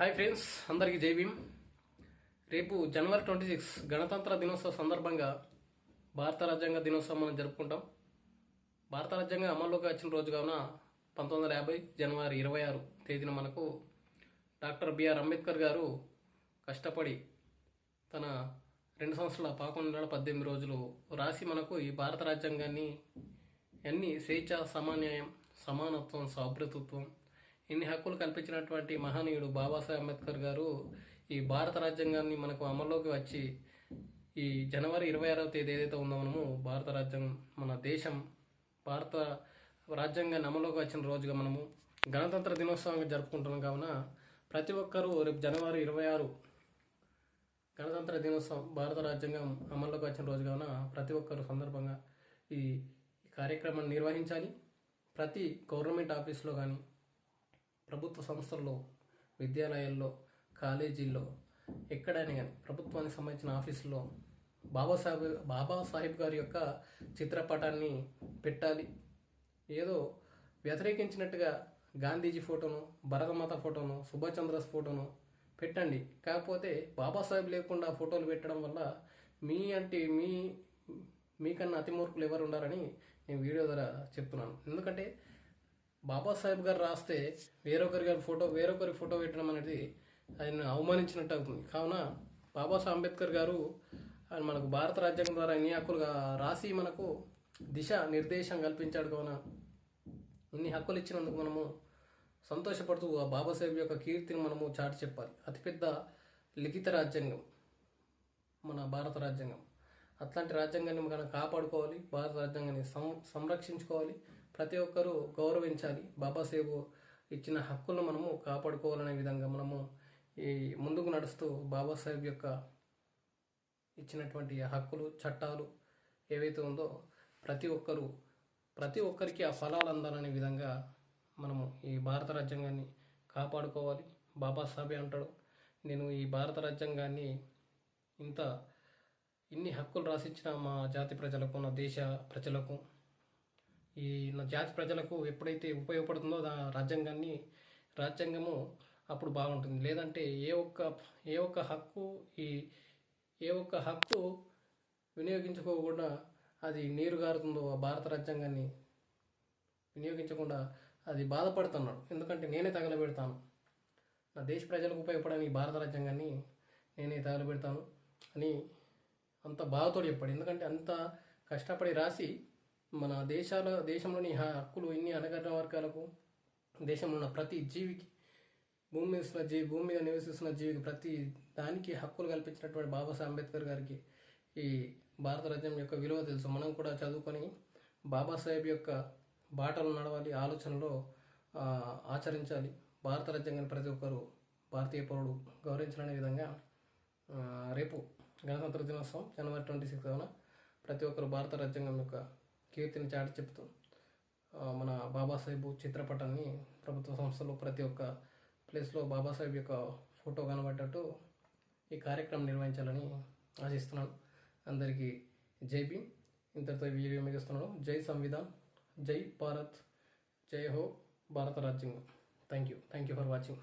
Hi friends అందరికీ జై భీమ్. రేపు జనవరి ట్వంటీ సిక్స్ గణతంత్ర దినోత్సవ సందర్భంగా భారత రాజ్యాంగ దినోత్సవం మనం జరుపుకుంటాం. భారత రాజ్యాంగం అమల్లోకి వచ్చిన రోజు కావున పంతొమ్మిది వందల యాభై జనవరి ఇరవై ఆరు తేదీన మనకు డాక్టర్ బిఆర్ అంబేద్కర్ గారు కష్టపడి తన రెండు సంవత్సరాల పదకొండు నెలల పద్దెనిమిది రోజులు రాసి మనకు ఈ భారత రాజ్యాంగాన్ని అన్ని స్వేచ్ఛ సమాన్యాయం సమానత్వం సౌభ్రతత్వం ఇన్ని హక్కులు కల్పించినటువంటి మహనీయుడు బాబాసాహెబ్ అంబేద్కర్ గారు ఈ భారత రాజ్యాంగాన్ని మనకు అమల్లోకి వచ్చి ఈ జనవరి ఇరవై ఆరవ తేదీ ఏదైతే ఉందో మనము భారత రాజ్యాంగం మన దేశం భారత రాజ్యాంగాన్ని అమల్లోకి వచ్చిన రోజుగా మనము గణతంత్ర దినోత్సవంగా జరుపుకుంటున్నాం. కావున ప్రతి ఒక్కరూ రేపు జనవరి ఇరవై ఆరు గణతంత్ర దినోత్సవం భారత రాజ్యాంగం అమల్లోకి వచ్చిన రోజు. కావున ప్రతి ఒక్కరు సందర్భంగా ఈ ఈ కార్యక్రమాన్ని నిర్వహించాలి. ప్రతి గవర్నమెంట్ ఆఫీస్లో కానీ ప్రభుత్వ సంస్థల్లో విద్యాలయాల్లో కాలేజీల్లో ఎక్కడైనా కానీ ప్రభుత్వానికి సంబంధించిన ఆఫీసులో బాబాసాహెబ్ బాబాసాహెబ్ గారి యొక్క చిత్రపటాన్ని పెట్టాలి. ఏదో వ్యతిరేకించినట్టుగా గాంధీజీ ఫోటోను భరతమాత ఫోటోను సుభాష్ చంద్రస్ ఫోటోను పెట్టండి. కాకపోతే బాబాసాహెబ్ లేకుండా ఫోటోలు పెట్టడం వల్ల మీ అంటే మీ మీకన్నా అతి మూర్ఖులు ఎవరు ఉండారని నేను వీడియో ద్వారా చెప్తున్నాను. ఎందుకంటే బాబాసాహెబ్ గారు రాస్తే వేరొకరి గారి ఫోటో వేరొకరి ఫోటో పెట్టడం అనేది ఆయన అవమానించినట్టు అవుతుంది. కావున బాబాసాహెబ్ అంబేద్కర్ గారు ఆయన మనకు భారత రాజ్యాంగం ద్వారా ఎన్ని హక్కులుగా రాసి మనకు దిశ నిర్దేశం కల్పించాడు కావున ఇన్ని హక్కులు ఇచ్చినందుకు మనము సంతోషపడుతూ ఆ బాబాసాహెబ్ యొక్క కీర్తిని మనము చాటి చెప్పాలి. అతిపెద్ద లిఖిత రాజ్యాంగం మన భారత రాజ్యాంగం. అట్లాంటి రాజ్యాంగాన్ని మనం కాపాడుకోవాలి భారత రాజ్యాంగాన్ని సం సంరక్షించుకోవాలి. ప్రతి ఒక్కరూ గౌరవించాలి. బాబాసాహెబ్ ఇచ్చిన హక్కులను మనము కాపాడుకోవాలనే విధంగా మనము ఈ ముందుకు నడుస్తూ బాబాసాహెబ్ యొక్క ఇచ్చినటువంటి హక్కులు చట్టాలు ఏవైతే ఉందో ప్రతి ఒక్కరూ ప్రతి ఒక్కరికి ఆ ఫలాలు అందాలనే విధంగా మనము ఈ భారత రాజ్యాంగాన్ని కాపాడుకోవాలి. బాబాసాహెబ్ అంటాడు నేను ఈ భారత రాజ్యాంగాన్ని ఇంత ఇన్ని హక్కులు రాసిచ్చిన మా జాతి ప్రజలకు నా దేశ ప్రజలకు ఈ నా జాతి ప్రజలకు ఎప్పుడైతే ఉపయోగపడుతుందో ఆ రాజ్యాంగాన్ని రాజ్యాంగము అప్పుడు బాగుంటుంది. లేదంటే ఏ ఒక్క ఏ ఒక్క హక్కు ఈ ఏ ఒక్క హక్కు వినియోగించుకోకుండా అది నీరు గారుతుందో ఆ భారత రాజ్యాంగాన్ని వినియోగించకుండా అది బాధపడుతున్నాడు. ఎందుకంటే నేనే తగలబెడతాను. నా దేశ ప్రజలకు ఉపయోగపడని భారత రాజ్యాంగాన్ని నేనే తగలబెడతాను అని అంత బాధతో చెప్పాడు. ఎందుకంటే అంత కష్టపడి రాసి మన దేశాల దేశంలోని హక్కులు ఇన్ని అణగారిన వర్గాలకు దేశంలో ఉన్న ప్రతి జీవికి భూమి మీద జీవి భూమి మీద నివసిస్తున్న జీవికి ప్రతి దానికి హక్కులు కల్పించినటువంటి బాబాసాహెబ్ అంబేద్కర్ గారికి ఈ భారత రాజ్యం యొక్క విలువ తెలుసు. మనం కూడా చదువుకొని బాబాసాహెబ్ యొక్క బాటలు నడవాలి ఆలోచనలో ఆచరించాలి. భారత రాజ్యాంగాన్ని ప్రతి ఒక్కరూ భారతీయ పౌరుడు గౌరవించాలనే విధంగా రేపు గణతంత్ర దినోత్సవం జనవరి ట్వంటీ సిక్స్ కావున ప్రతి ఒక్కరు భారత రాజ్యాంగం యొక్క కీర్తిని చాటి చెప్తూ మన బాబాసాహెబ్ చిత్రపటాన్ని ప్రభుత్వ సంస్థలు ప్రతి ఒక్క ప్లేస్లో బాబాసాహెబ్ యొక్క ఫోటో కనబడ్డట్టు ఈ కార్యక్రమం నిర్వహించాలని ఆశిస్తున్నాను. అందరికీ జై భీమ్. ఇంతటితో వీడియో ముగిస్తున్నాను. జై సంవిధాన్. జై భారత్. జై హో భారత రాజ్యాంగం. Thank you thank you for watching.